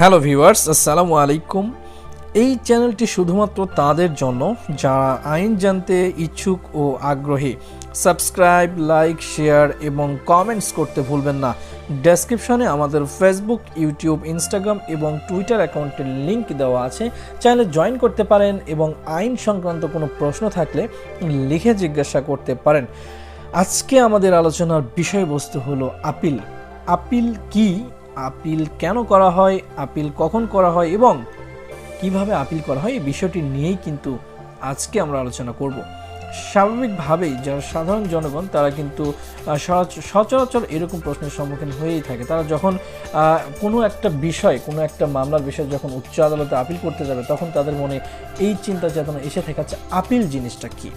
Hello viewers আসসালামু আলাইকুম এই চ্যানেলটি শুধুমাত্র তাদের জন্য। যারা আইন জানতে ইচ্ছুক ও আগ্রহী সাবস্ক্রাইব লাইক শেয়ার এবং কমেন্টস করতে ভুলবেন না। ডেসক্রিপশনে আমাদের ফেসবুক ইউটিউব ইনস্টাগ্রাম এবং টুইটার অ্যাকাউন্টের লিংক দেওয়া আছে। চ্যানেলে জয়েন করতে পারেন এবং আইন সংক্রান্ত কোনো প্রশ্ন থাকলে লিখে জিজ্ঞাসা করতে পারেন। আজকে আমাদের আলোচনার বিষয়বস্তু হলো আপিল। আপিল কি আপিল কেন করা হয়, আপিল কখন করা হয় এবং কীভাবে আপিল করা হয় এই বিষয়টি নিয়েই কিন্তু আজকে আমরা আলোচনা করব। স্বাভাবিকভাবেই যারা সাধারণ জনগণ, তারা কিন্তু সচ- সচরাচর এরকম প্রশ্নের সম্মুখীন হয়েই থাকে। তারা যখন কোনো একটা বিষয়, কোনো একটা মামলার বিষয় যখন উচ্চ আদালতে আপিল করতে যাবে, তখন তাদের মনে এই চিন্তা চেতনা এসে থাকে আচ্ছা আপিল জিনিসটা কী?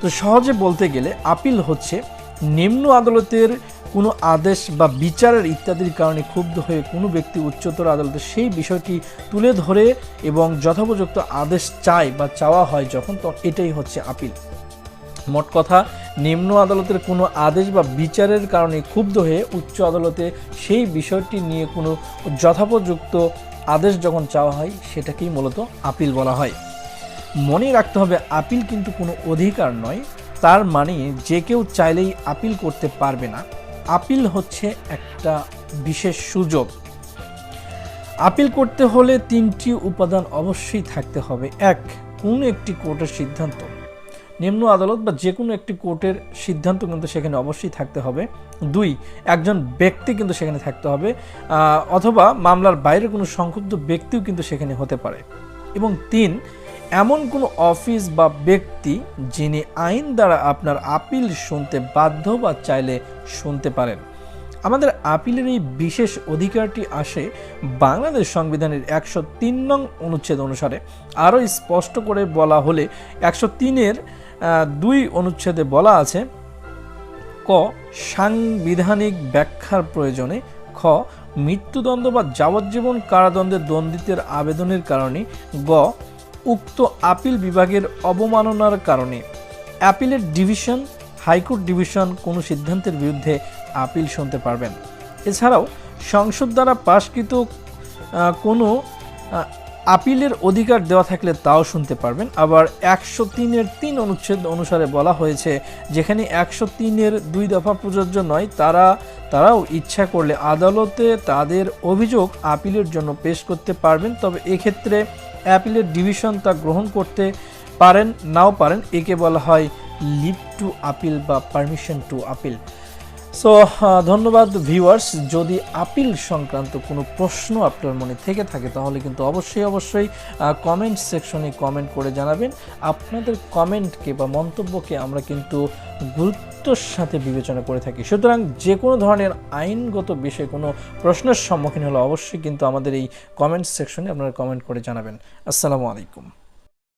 তো সহজে বলতে গেলে আপিল হচ্ছে নিম্ন আদালতের কোনো আদেশ বা বিচারের ইত্যাদির কারণে ক্ষুব্ধ হয়ে কোনো ব্যক্তি উচ্চতর আদালতে সেই বিষয়টি তুলে ধরে এবং যথোপযুক্ত আদেশ চায় বা চাওয়া হয় যখন, তখন এটাই হচ্ছে আপিল। মোট কথা, নিম্ন আদালতের কোনো আদেশ বা বিচারের কারণে ক্ষুব্ধ হয়ে উচ্চ আদালতে সেই বিষয়টি নিয়ে কোনো যথোপযুক্ত আদেশ যখন চাওয়া হয়, সেটাকেই মূলত আপিল বলা হয়। মনে রাখতে হবে, আপিল কিন্তু কোনো অধিকার নয়। তার মানে যে কেউ চাইলেই আপিল করতে পারবে না। আপিল হচ্ছে একটা বিশেষ সুযোগ। আপিল করতে হলে তিনটি উপাদান অবশ্যই থাকতে হবে। এক, কোনো একটি কোর্টের সিদ্ধান্ত। নিম্ন আদালত বা যে কোনো একটি কোর্টের সিদ্ধান্ত কিন্তু সেখানে অবশ্যই থাকতে হবে। দুই, একজন ব্যক্তি কিন্তু সেখানে থাকতে হবে অথবা মামলার বাইরে কোনো সংক্ষুব্ধ ব্যক্তিও কিন্তু সেখানে হতে পারে। এবং তিন এমন কোনো অফিস বা ব্যক্তি যিনি আইন দ্বারা আপনার আপিল শুনতে বাধ্য বা চাইলে শুনতে পারেন। আমাদের আপিলের এই বিশেষ অধিকারটি আসে বাংলাদেশ সংবিধানের একশো তিন নং অনুচ্ছেদ অনুসারে। আরও স্পষ্ট করে বলা হলে একশো তিনের দুই অনুচ্ছেদে বলা আছে, ক, সাংবিধানিক ব্যাখ্যার প্রয়োজনে, খ, মৃত্যুদণ্ড বা যাবজ্জীবন কারাদণ্ডে দণ্ডিতের আবেদনের কারণে, গ উক্ত আপিল বিভাগের অবমাননার কারণে অ্যাপিলের ডিভিশন, হাইকোর্ট ডিভিশন কোনো সিদ্ধান্তের বিরুদ্ধে আপিল শুনতে পারবেন। এছাড়াও সংসদ দ্বারা পাশকৃত কোনো আপিলের অধিকার দেওয়া থাকলে তাও শুনতে পারবেন। আবার একশো তিনের তিন অনুচ্ছেদ অনুসারে বলা হয়েছে, যেখানে একশো তিনের দুই দফা প্রযোজ্য নয়, তারা, তারাও ইচ্ছা করলে আদালতে তাদের অভিযোগ আপিলের জন্য পেশ করতে পারবেন। তবে এক্ষেত্রে অ্যাপিলের ডিভিশন তা গ্রহণ করতে পারেন, নাও পারেন, একে বলা হয় লিভ টু আপিল বা পারমিশন টু আপিল সো ধন্যবাদ ভিউয়ার্স যদি আপিল সংক্রান্ত কোনো প্রশ্ন আপনার মনে থেকে থাকে, তাহলে কিন্তু অবশ্যই অবশ্যই কমেন্ট সেকশনে কমেন্ট করে জানাবেন। আপনাদের কমেন্টকে বা মন্তব্যকে আমরা কিন্তু গুরুত্বর সাথে বিবেচনা করে থাকি। সুতরাং যে কোনো ধরনের আইনগত বিষয়ে কোনো প্রশ্নের সম্মুখীন হলে অবশ্যই কিন্তু আমাদের এই কমেন্ট সেকশনে আপনারা কমেন্ট করে জানাবেন। আসসালামু আলাইকুম।